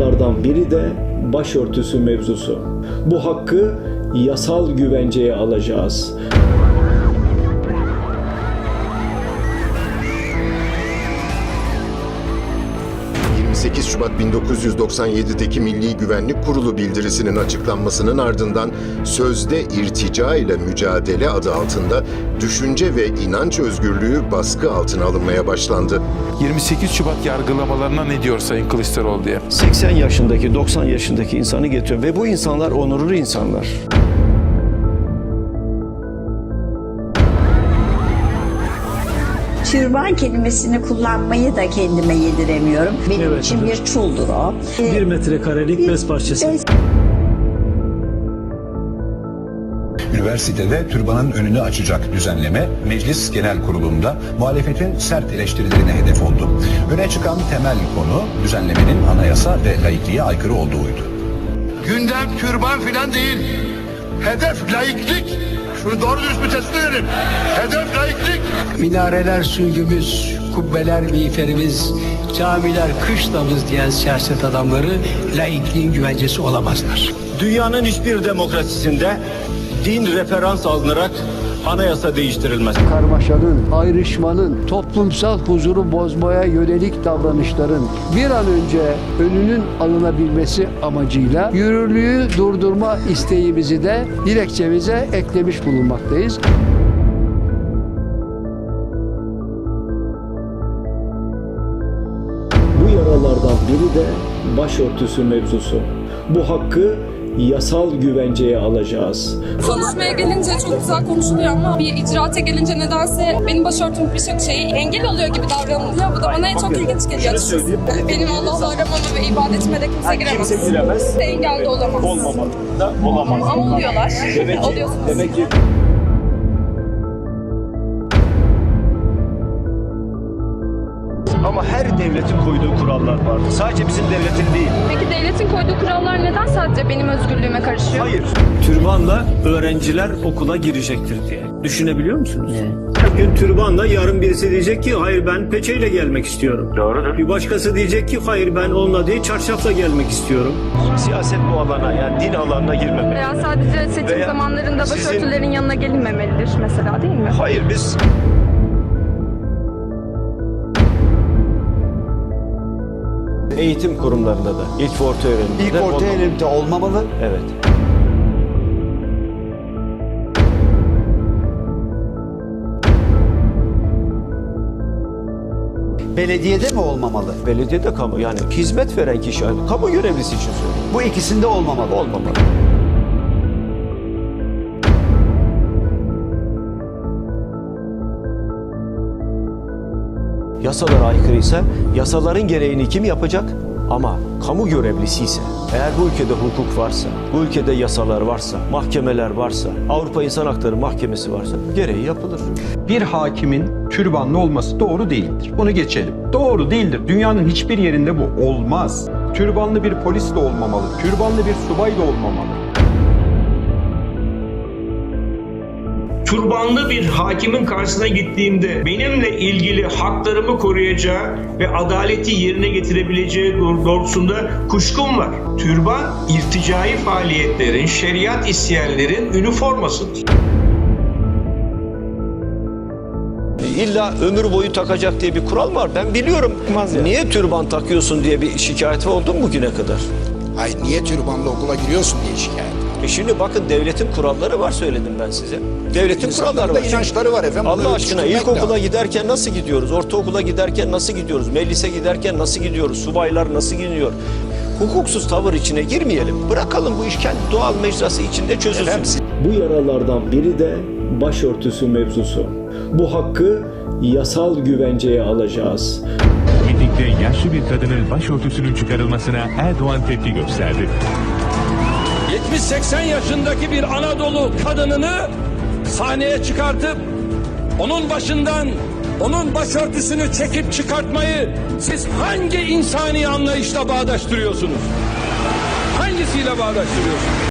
yaralardan biri de başörtüsü mevzusu. Bu hakkı yasal güvenceye alacağız. 28 Şubat 1997'deki Milli Güvenlik Kurulu bildirisinin açıklanmasının ardından sözde irtica ile mücadele adı altında düşünce ve inanç özgürlüğü baskı altına alınmaya başlandı. 28 Şubat yargılamalarına ne diyor Sayın Kılıçdaroğlu diye. 80 yaşındaki, 90 yaşındaki insanı getiriyor ve bu insanlar onurlu insanlar. Türban kelimesini kullanmayı da kendime yediremiyorum. Benim Evet, için evet. bir çuldur o. Bir metrekarelik bez parçası. Üniversitede türbanın önünü açacak düzenleme Meclis Genel Kurulu'nda muhalefetin sert eleştirilerine hedef oldu. Öne çıkan temel konu düzenlemenin anayasa ve laikliğe aykırı olduğuydu. Gündem türban filan değil. Hedef laiklik. Şunu doğru dürüst bir tespit edelim. Hedef laiklik. Minareler sürgümüz, kubbeler miğferimiz, camiler kışlamız diyen siyaset adamları laikliğin güvencesi olamazlar. Dünyanın hiçbir demokrasisinde din referans alınarak anayasa değiştirilmez. karmaşanın, ayrışmanın, toplumsal huzuru bozmaya yönelik davranışların bir an önce önünün alınabilmesi amacıyla yürürlüğü durdurma isteğimizi de dilekçemize eklemiş bulunmaktayız. Bu yaralardan biri de başörtüsü mevzusu. Bu hakkı yasal güvenceye alacağız. Konuşmaya gelince çok güzel konuşuluyor ama bir icraate gelince nedense benim başörtüm birçok şeyi engel oluyor gibi davranılıyor. Bu da bana çok ilginç geliyor. açıkçası. Benim Allah'la aramama ve ibadetime de kimse giremez. Kimse giremez. Engel de olamaz. Olmamalı da olamaz. Ama oluyorlar. Oluyorsunuz. Demek ki koyduğu kurallar vardır. Sadece bizim devletin değil. Peki devletin koyduğu kurallar neden sadece benim özgürlüğüme karışıyor? Hayır. Türbanla öğrenciler okula girecektir diye. Düşünebiliyor musunuz? Bugün türbanla yarın birisi diyecek ki hayır ben peçeyle gelmek istiyorum. Doğrudur. Bir başkası diyecek ki hayır ben onunla değil çarşafla gelmek istiyorum. Siyaset bu alana yani din alanına girmemek. Veya sadece seçim Veya zamanlarında sizin- başörtülerin yanına gelinmemelidir mesela değil mi? Hayır biz eğitim kurumlarında da ilk orta öğrenimde İlk orta elimde olmamalı. Evet. Belediyede mi olmamalı? Belediyede kamu yani hizmet veren kişi kamu görevlisi için söylüyorum. Bu ikisinde olmamalı. Olmamalı. Yasalara aykırıysa yasaların gereğini kim yapacak? Ama kamu görevlisi ise, eğer bu ülkede hukuk varsa, bu ülkede yasalar varsa, mahkemeler varsa, Avrupa İnsan Hakları Mahkemesi varsa gereği yapılır. bir hakimin türbanlı olması doğru değildir. Bunu geçelim. Doğru değildir. Dünyanın hiçbir yerinde bu olmaz. Türbanlı bir polis de olmamalı. Türbanlı bir subay da olmamalı. Türbanlı bir hakimin karşısına gittiğimde benimle ilgili haklarımı koruyacağı ve adaleti yerine getirebileceği doğ- doğrultusunda kuşkum var. Türban irticai faaliyetlerin, şeriat isyanlerin üniformasıdır. İlla ömür boyu takacak diye bir kural var. Ben biliyorum. Niye türban takıyorsun diye bir şikayet oldu mu bugüne kadar? Ay niye türbanla okula giriyorsun diye şikayet. E şimdi bakın devletin kuralları var söyledim ben size. Devletin kuralları var. inançları var efendim. Allah aşkına ilkokula lazım. giderken nasıl gidiyoruz? Ortaokula giderken nasıl gidiyoruz? Meclise giderken nasıl gidiyoruz? Subaylar nasıl gidiyor? Hukuksuz tavır içine girmeyelim. Bırakalım bu iş kendi doğal mecrası içinde çözülsün. Bu yaralardan biri de başörtüsü mevzusu. Bu hakkı yasal güvenceye alacağız. Mitingde yaşlı bir kadının başörtüsünün çıkarılmasına Erdoğan tepki gösterdi. 70-80 yaşındaki bir Anadolu kadınını sahneye çıkartıp onun başından onun başörtüsünü çekip çıkartmayı siz hangi insani anlayışla bağdaştırıyorsunuz? Hangisiyle bağdaştırıyorsunuz?